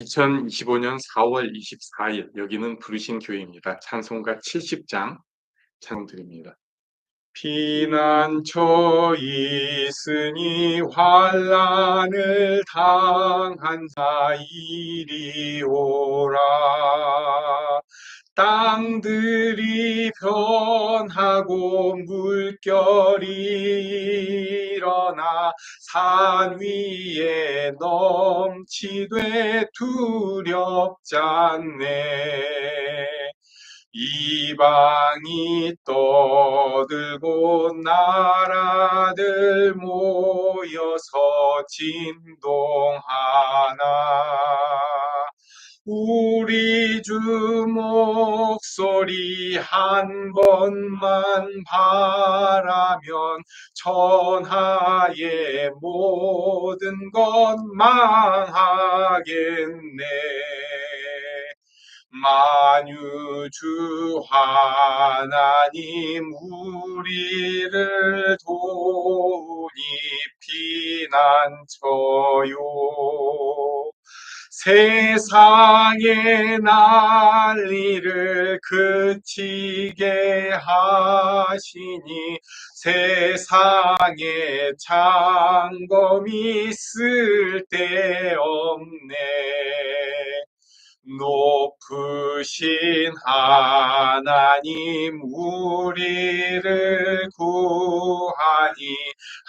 2025년 4월 24일 여기는 부르신 교회입니다. 찬송가 70장 찬송 드립니다. 피난처 있으니 환란을 당한 자 이리 오라 땅들이 변하고 물결이 일어나 산 위에 넘치되 두렵지 않네. 이방이 떠들고 나라들 모여서 진동하나 우리 주 목소리 한 번만 바라면 천하의 모든 것 망하겠네. 만유주 하나님 우리를 도우니 피난처요 세상의 난리를 그치게 하시니 세상에 장검이 쓸데없네. 높으신 하나님 우리를 구하니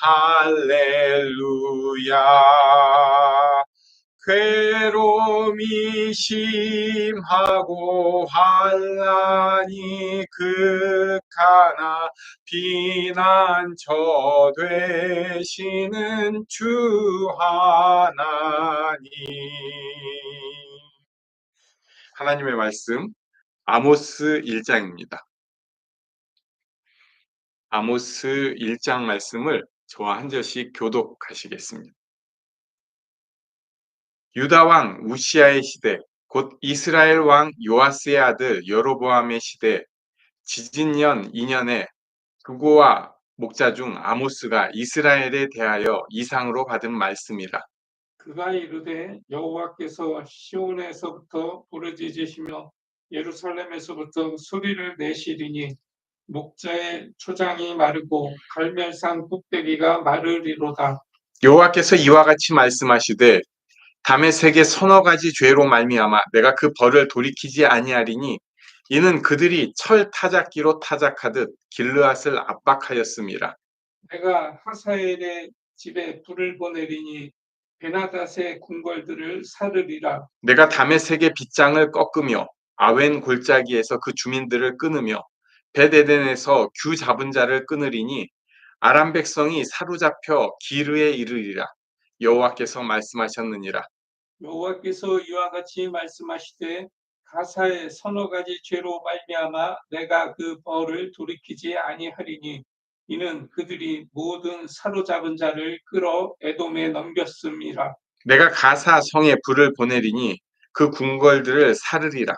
할렐루야. 괴로 움이 심하고 환란이 극하나 피난처 되시는 주 하나님 하나님의 말씀 아모스 1장입니다. 아모스 1장 말씀을 저와 한 절씩 교독하시겠습니다. 유다 왕 우시아의 시대 곧 이스라엘 왕 요아스의 아들 여로보암의 시대 지진년 2년에 그고와 목자 중 아모스가 이스라엘에 대하여 이상으로 받은 말씀이라. 그가 이르되 여호와께서 시온에서부터 부르짖으시며 예루살렘에서부터 소리를 내시리니 목자의 초장이 마르고 갈멜산 꼭대기가 마르리로다. 여호와께서 이와 같이 말씀하시되 담의 세계 서너 가지 죄로 말미암아 내가 그 벌을 돌이키지 아니하리니 이는 그들이 철 타작기로 타작하듯 길르앗을 압박하였음이라. 내가 하사엘의 집에 불을 보내리니 베나닷의 궁궐들을 사르리라. 내가 담의 세계 빗장을 꺾으며 아웬 골짜기에서 그 주민들을 끊으며 베데덴에서 규 잡은 자를 끊으리니 아람 백성이 사로잡혀 기르에 이르리라. 여호와께서 말씀하셨느니라. 여호와께서 이와 같이 말씀하시되 가사의 서너 가지 죄로 말미암아 내가 그 벌을 돌이키지 아니하리니 이는 그들이 모든 사로잡은 자를 끌어 에돔에 넘겼음이라. 내가 가사 성에 불을 보내리니 그 궁궐들을 사르리라.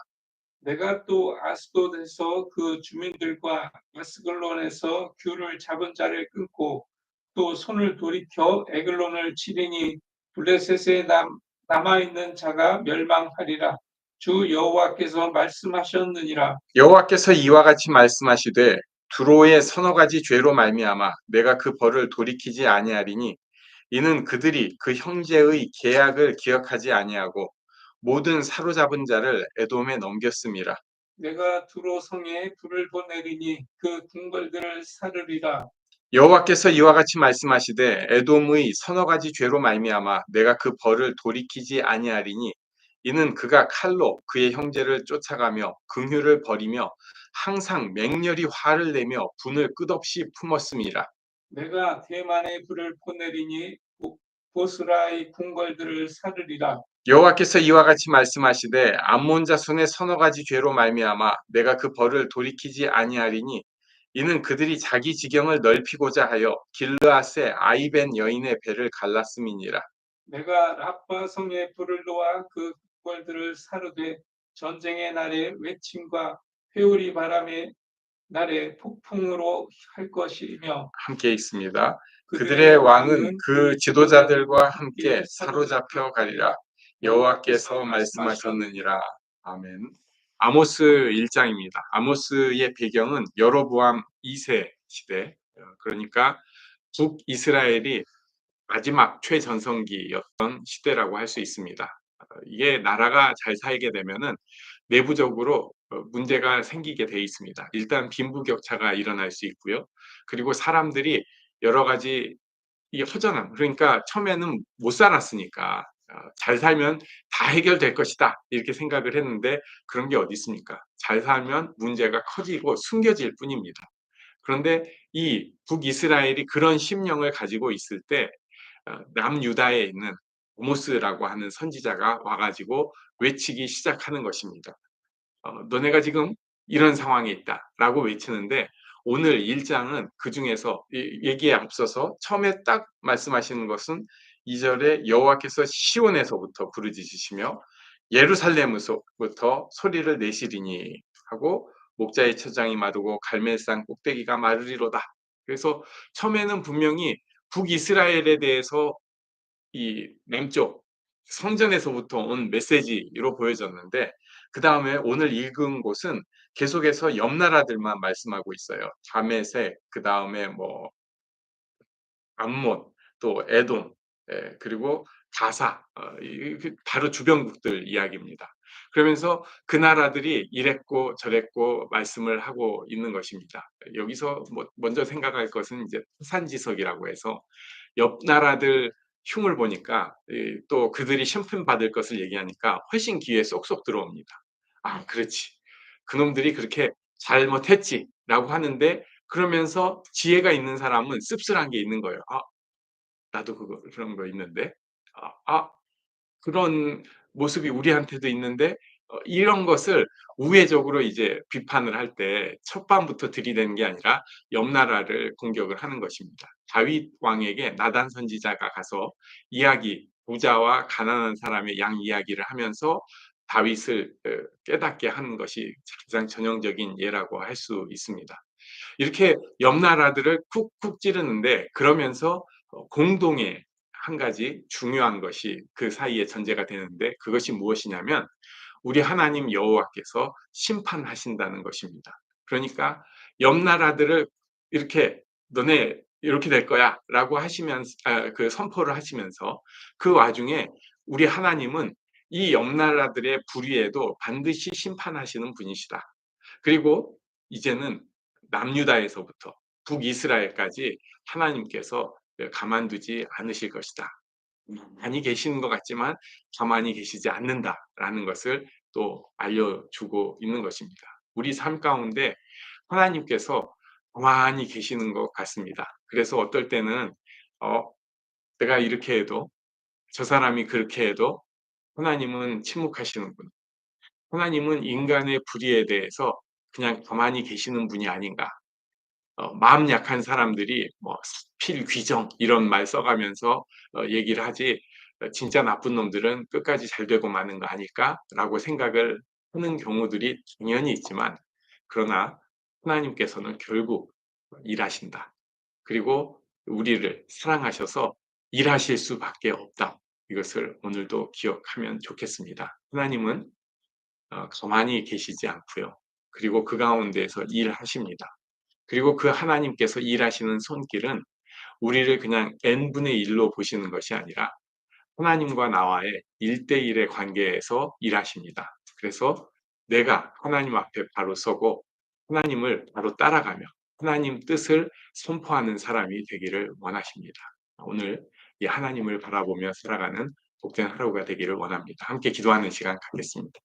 내가 또 아스돗에서 그 주민들과 아스글론에서 귤을 잡은 자를 끊고 또 손을 돌이켜 에글론을 치리니 블레셋에 남, 남아있는 자가 멸망하리라. 주 여호와께서 말씀하셨느니라. 여호와께서 이와 같이 말씀하시되 두로의 서너 가지 죄로 말미암아 내가 그 벌을 돌이키지 아니하리니 이는 그들이 그 형제의 계약을 기억하지 아니하고 모든 사로잡은 자를 에돔에 넘겼음이라. 내가 두로 성에 불을 보내리니 그 궁궐들을 사르리라. 여호와께서 이와 같이 말씀하시되 에돔의 서너 가지 죄로 말미암아 내가 그 벌을 돌이키지 아니하리니 이는 그가 칼로 그의 형제를 쫓아가며 긍휼을 버리며 항상 맹렬히 화를 내며 분을 끝없이 품었음이라. 내가 대만의 불을 보내리니 보- 보스라의 궁궐들을 사르리라. 여호와께서 이와 같이 말씀하시되 암몬 자손의 서너 가지 죄로 말미암아 내가 그 벌을 돌이키지 아니하리니 이는 그들이 자기 지경을 넓히고자 하여 길르앗의 아이벤 여인의 배를 갈랐음이니라. 내가 라파 성에 불을 놓아 그 궁궐들을 사르되 전쟁의 날에 외침과 회오리 바람의 날에 폭풍으로 할 것이며 함께 있습니다. 그들의 왕은 그 지도자들과 함께 사로잡혀 가리라. 여호와께서 말씀하셨느니라. 아멘. 아모스 1장입니다. 아모스의 배경은 여로보암 2세 시대. 어, 그러니까 북이스라엘이 마지막 최전성기였던 시대라고 할 수 있습니다. 어, 이게 나라가 잘 살게 되면은 내부적으로 어, 문제가 생기게 돼 있습니다. 일단 빈부격차가 일어날 수 있고요. 그리고 사람들이 여러 가지 이 허전함, 그러니까 처음에는 못 살았으니까 어, 잘 살면 다 해결될 것이다 이렇게 생각을 했는데 그런 게 어디 있습니까? 잘 살면 문제가 커지고 숨겨질 뿐입니다. 그런데 이 북이스라엘이 그런 심령을 가지고 있을 때 어, 남유다에 있는 오모스라고 하는 선지자가 와가지고 외치기 시작하는 것입니다. 어, 너네가 지금 이런 상황에 있다라고 외치는데 오늘 1장은 그 중에서 얘기에 앞서서 처음에 딱 말씀하시는 것은 2절에 여호와께서 시온에서부터 부르짖으시며 예루살렘에서부터 소리를 내시리니 하고 목자의 처장이 마르고 갈멜산 꼭대기가 마르리로다. 그래서 처음에는 분명히 북이스라엘에 대해서 이 남쪽 성전에서부터 온 메시지로 보여졌는데 그 다음에 오늘 읽은 곳은 계속해서 옆 나라들만 말씀하고 있어요. 자메색, 그 다음에 뭐 암몬, 또 에돔, 예, 그리고 가사, 어, 이, 그 바로 주변국들 이야기입니다. 그러면서 그 나라들이 이랬고 저랬고 말씀을 하고 있는 것입니다. 여기서 뭐 먼저 생각할 것은 이제 산지석이라고 해서 옆 나라들 흉을 보니까 또 그들이 심판 받을 것을 얘기하니까 훨씬 귀에 쏙쏙 들어옵니다. 아, 그렇지. 그놈들이 그렇게 잘못했지라고 하는데 그러면서 지혜가 있는 사람은 씁쓸한 게 있는 거예요. 아, 나도 그거 그런 거 있는데. 아, 아 그런 모습이 우리한테도 있는데 어, 이런 것을 우회적으로 이제 비판을 할 때 첫밤부터 들이대는 게 아니라 옆 나라를 공격을 하는 것입니다. 다윗 왕에게 나단 선지자가 가서 이야기 부자와 가난한 사람의 양 이야기를 하면서 다윗을 어, 깨닫게 하는 것이 가장 전형적인 예라고 할 수 있습니다. 이렇게 옆 나라들을 쿡쿡 찌르는데 그러면서 어, 공동의 한 가지 중요한 것이 그 사이에 전제가 되는데 그것이 무엇이냐면 우리 하나님 여호와께서 심판하신다는 것입니다. 그러니까 옆 나라들을 이렇게 너네 이렇게 될 거야라고 하시면서 아, 그 선포를 하시면서 그 와중에 우리 하나님은 이 옆 나라들의 불의에도 반드시 심판하시는 분이시다. 그리고 이제는 남유다에서부터 북이스라엘까지 하나님께서 가만두지 않으실 것이다. 많이 계시는 것 같지만 가만히 계시지 않는다라는 것을 또 알려주고 있는 것입니다. 우리 삶 가운데 하나님께서 가만히 계시는 것 같습니다. 그래서 어떨 때는 어, 내가 이렇게 해도 저 사람이 그렇게 해도 하나님은 침묵하시는구나. 하나님은 인간의 불의에 대해서 그냥 가만히 계시는 분이 아닌가. 어, 마음 약한 사람들이 뭐 필귀정 이런 말 써가면서 어, 얘기를 하지 어, 진짜 나쁜 놈들은 끝까지 잘 되고 마는 거 아닐까라고 생각을 하는 경우들이 당연히 있지만 그러나 하나님께서는 결국 일하신다. 그리고 우리를 사랑하셔서 일하실 수밖에 없다. 이것을 오늘도 기억하면 좋겠습니다. 하나님은 어, 가만히 계시지 않고요. 그리고 그 가운데에서 일하십니다. 그리고 그 하나님께서 일하시는 손길은 우리를 그냥 n분의 1로 보시는 것이 아니라 하나님과 나와의 1대1의 관계에서 일하십니다. 그래서 내가 하나님 앞에 바로 서고 하나님을 바로 따라가며 하나님 뜻을 선포하는 사람이 되기를 원하십니다. 오늘 이 하나님을 바라보며 살아가는 복된 하루가 되기를 원합니다. 함께 기도하는 시간 갖겠습니다.